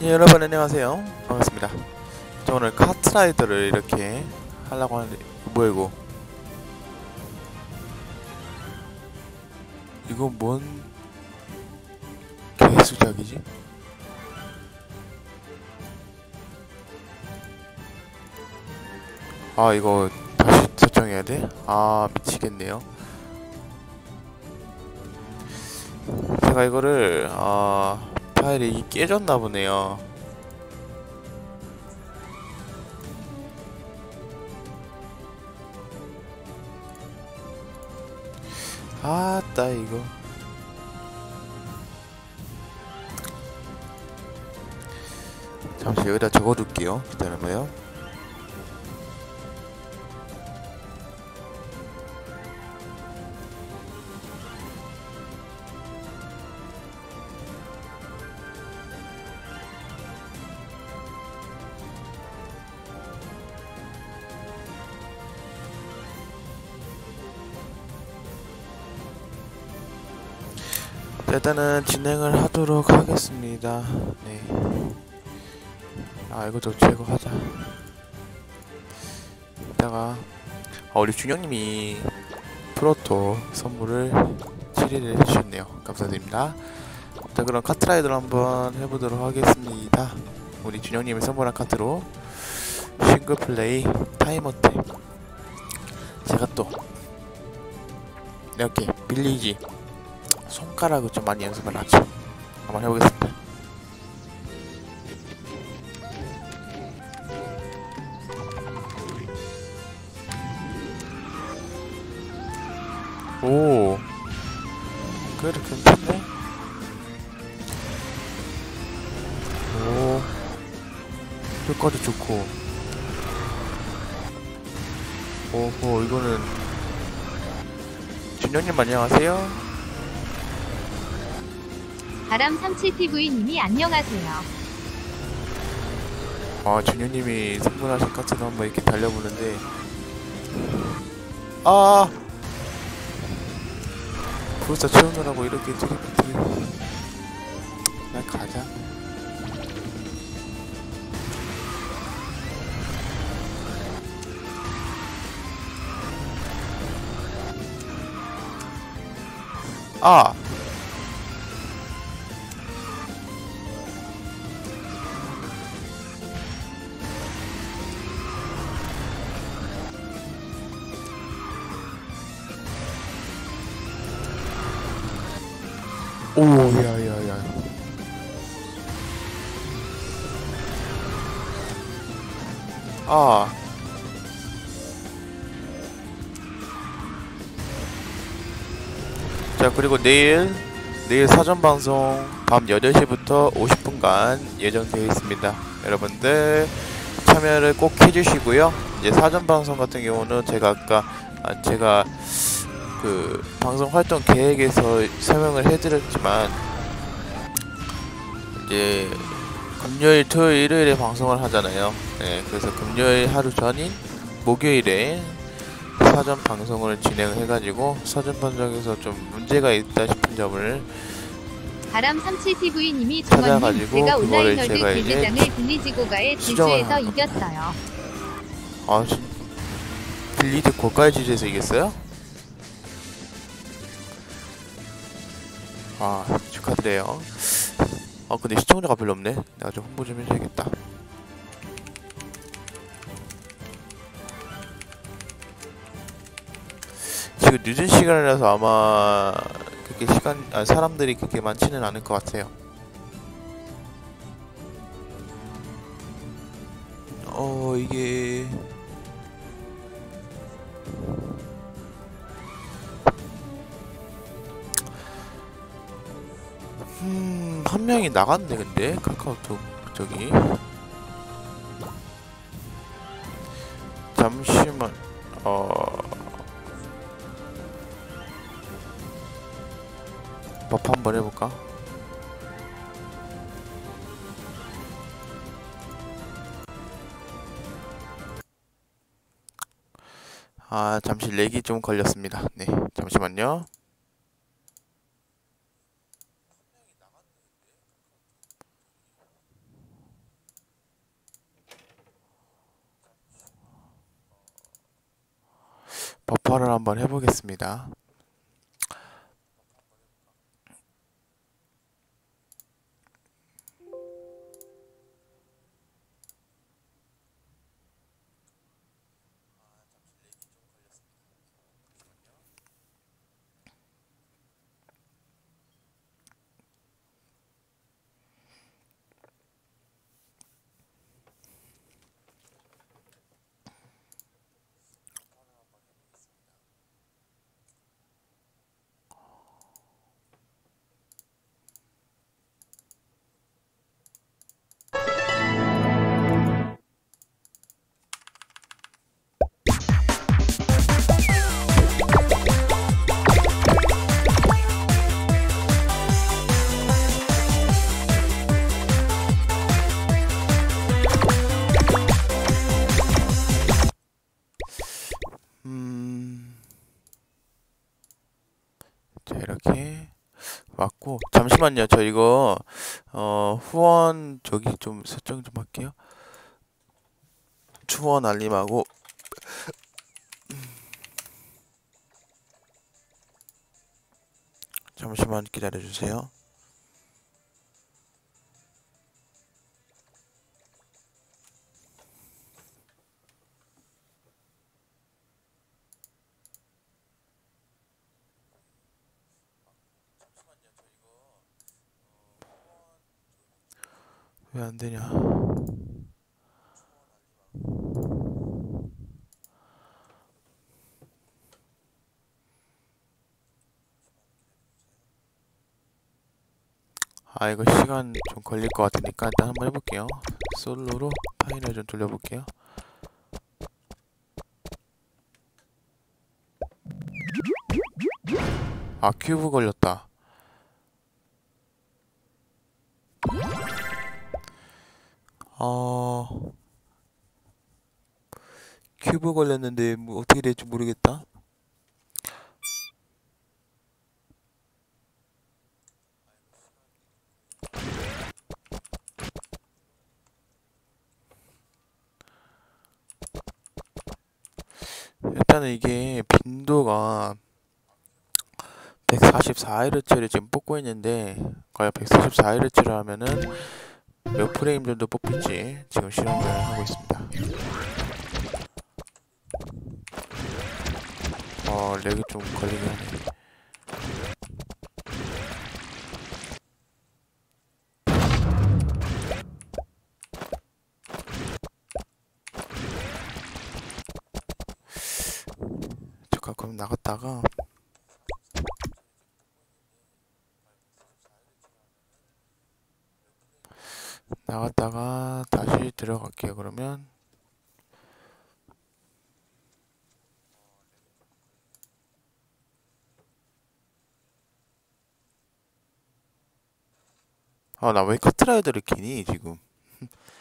예, 여러분 안녕하세요. 반갑습니다. 저 오늘 카트라이더를 이렇게 하려고 하는데 뭐야 이거? 이거 뭔 개수작이지? 아 이거 다시 설정해야 돼? 아 미치겠네요. 제가 이거를 아 파일이 깨졌나 보네요. 아따 이거. 잠시 여기다 적어둘게요. 기다려봐요 일단은 진행을 하도록 하겠습니다. 네. 아 이것도 제거하자. 이따가 아, 우리 준영님이 프로토 선물을 7일을 해주셨네요. 감사드립니다. 자 그럼 카트라이더를 한번 해보도록 하겠습니다. 우리 준영님이 선물한 카트로 싱글플레이 타임어택 제가 또 이렇게 빌리지 손가락을 좀 많이 연습을 하죠. 한번 해보겠습니다. 오. 그래 괜찮네 오. 효과도 좋고. 오호 이거는 준영님 안녕하세요 바람 삼치 TV님이 안녕하세요. 아 준영님이 선물하신 카트도 한번 이렇게 달려보는데. 아! 불사 채우느라고 이렇게 드리프트 나 가자. 아 오, 야, 야, 야. 아. 자, 그리고 내일, 내일 사전 방송 밤 8시부터 50분간 예정되어 있습니다. 여러분들 참여를 꼭 해주시고요. 이제 사전 방송 같은 경우는 제가 아까, 아, 제가 그 방송 활동 계획에서 설명을 해드렸지만 이제 금요일, 토요일, 일요일에 방송을 하잖아요. 네, 그래서 금요일 하루 전인 목요일에 사전 방송을 진행을 해가지고 사전 방송에서 좀 문제가 있다 싶은 점을 바람 삼치 TV님이 종원님 찾아가지고 제가 온라인 이제 길드장을 빌리지고가의 겁니다. 이겼어요. 아 진- 빌리드 고가의 지주에서 이겼어요? 아 축하드려요. 아 근데 시청자가 별로 없네. 내가 좀 홍보 좀 해줘야겠다. 지금 늦은 시간이라서 아마 그렇게 시간 아, 사람들이 그렇게 많지는 않을 것 같아요. 어 이게 음, 한 명이 나갔네, 근데. 카카오톡, 저기. 잠시만, 어. 버프 한번 해볼까? 아, 잠시 렉이 좀 걸렸습니다. 네, 잠시만요. 버퍼를 한번 해보겠습니다. 왔고 잠시만요. 저 이거 어, 후원 저기 좀 설정 좀 할게요. 추원 알림하고 잠시만 기다려 주세요. 왜 안 되냐? 아 이거 시간 좀 걸릴 것 같으니까 일단 한번 해볼게요. 솔로로 파일을 좀 돌려볼게요. 아 큐브 걸렸다. 어 큐브 걸렸는데 뭐 어떻게 될지 모르겠다. 일단은 이게 빈도가 144Hz를 지금 뽑고 있는데 과연 144Hz를 하면은 몇 프레임 정도 뽑힐지 지금 실험을 하고 있습니다. 어, 렉이 좀 걸리긴 하네. 그럼 나갔다가 나갔다가 다시 들어갈게요. 그러면 아, 나왜 카트라이더를 키니 지금?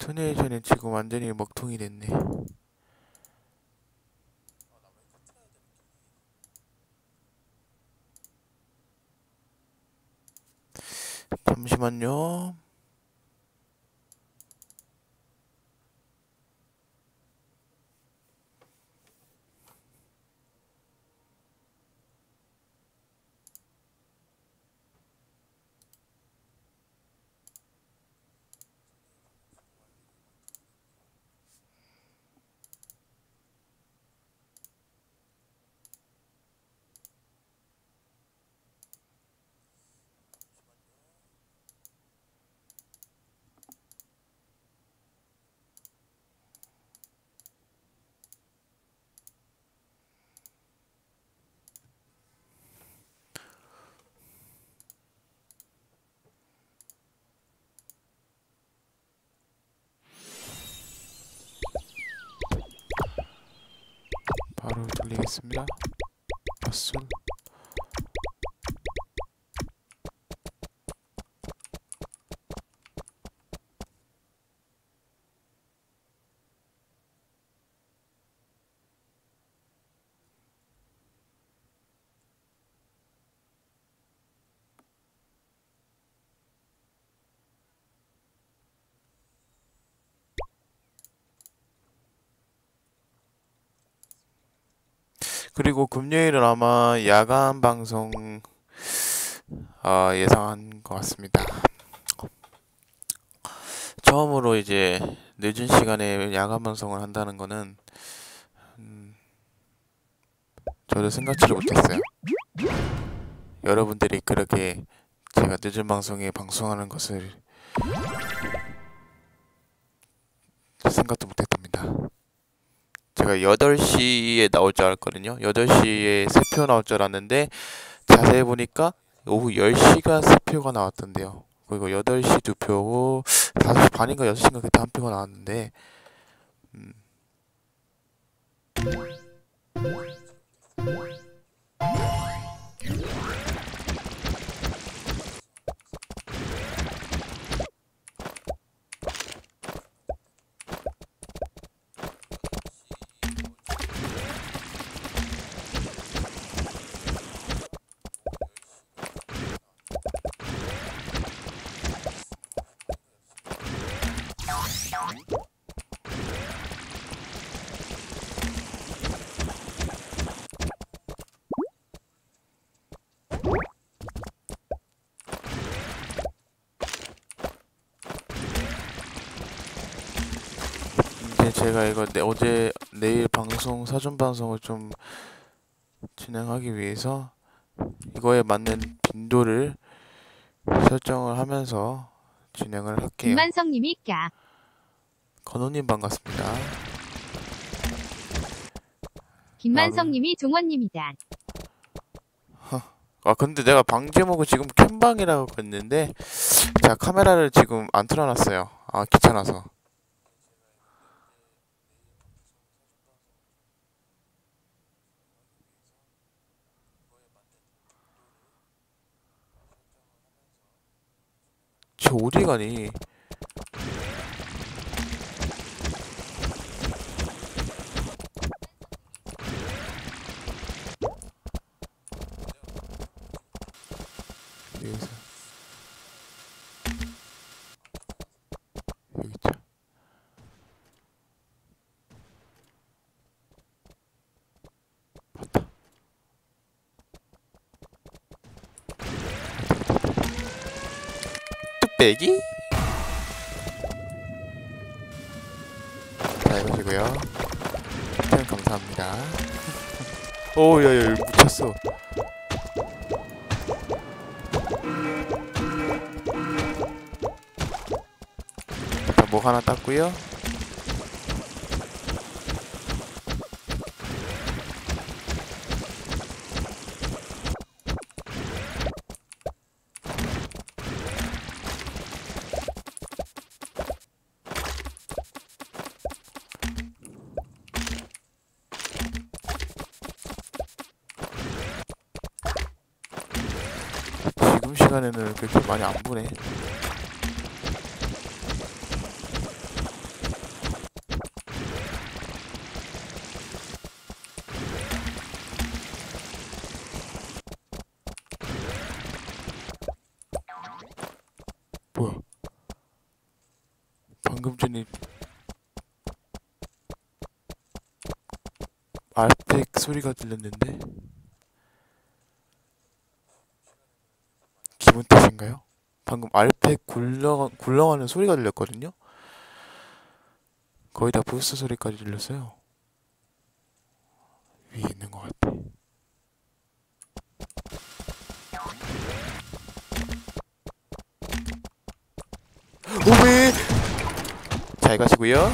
투네이션이 지금 완전히 먹통이 됐네. 잠시만요. 바로 돌리겠습니다. 맞솔. 그리고 금요일은 아마 야간 방송 어, 예상한 것 같습니다. 처음으로 이제 늦은 시간에 야간 방송을 한다는 거는 음, 저도 생각지를 못했어요. 여러분들이 그렇게 제가 늦은 방송에 방송하는 것을 생각도 못했답니다. 제가 8시에 나올 줄 알았거든요. 8시에 세표 나올 줄 알았는데 자세히 보니까 오후 10시가 세 표가 나왔던데요. 그리고 8시 두 표고 5시 반인가 6시인가 그때 한 표가 나왔는데 음, 제가 이거 내, 어제 내일 방송 사전 방송을 좀 진행하기 위해서 이거에 맞는 빈도를 설정을 하면서 진행을 할게요. 김만성님이 까. 건호님 반갑습니다. 김만성님이 종원님이다. 아 근데 내가 방 제목을 지금 캠방이라고 했는데 제가 카메라를 지금 안 틀어놨어요. 아 귀찮아서. 어디 가니? 여기서 여기 있죠. 맞다. 뚝배기? 자 이거시고요. 추천 감사합니다. 오, 야야, 여기 묻혔어. 일단 목 하나 땄고요. 지금 시간에는 그렇게 많이 안 보네. 뭐야? 방금 전에 알팩 소리가 들렸는데 기분 탓인가요? 방금 알팩 굴러 굴러가는 소리가 들렸거든요. 거의 다 부스 소리까지 들렸어요. 위에 있는 것 같아. 오메! 잘 가시고요.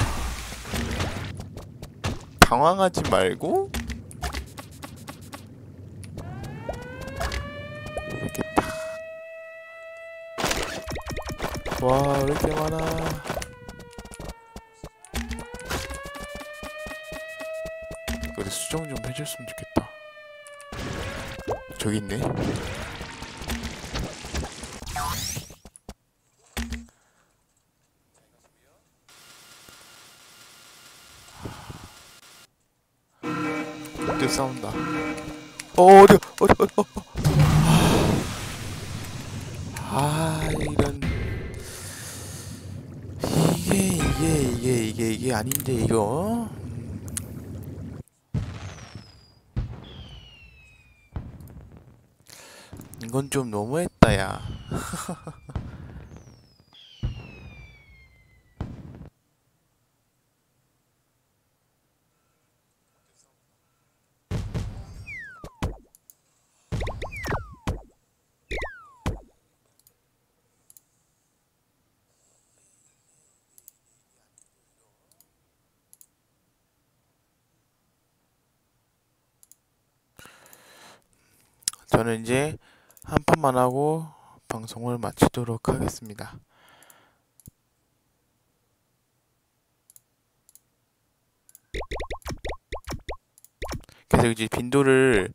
당황하지 말고 와, 왜 이렇게 많아? 그래 수정 좀 해줬으면 좋겠다. 저기 있네. 또 싸운다. 어, 어디, 어디, 어디, 어, 예, 이게 아닌데 이거 이건 좀 너무했다 야. 저는 이제 한 판만 하고 방송을 마치도록 하겠습니다. 계속 이제 빈도를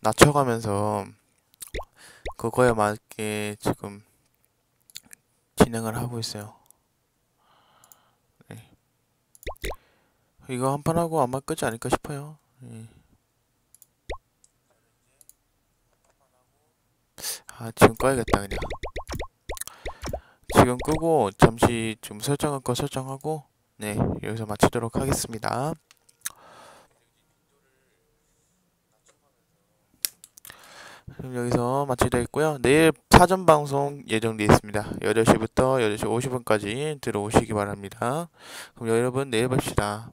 낮춰가면서 그거에 맞게 지금 진행을 하고 있어요. 네. 이거 한 판 하고 아마 끄지 않을까 싶어요. 네. 아, 지금 꺼야겠다, 그냥. 지금 끄고, 잠시 좀 설정할 거 설정하고, 네, 여기서 마치도록 하겠습니다. 그럼 여기서 마치도록 했고요. 내일 사전 방송 예정되어 있습니다. 8시부터 8시 50분까지 들어오시기 바랍니다. 그럼 여러분, 내일 봅시다.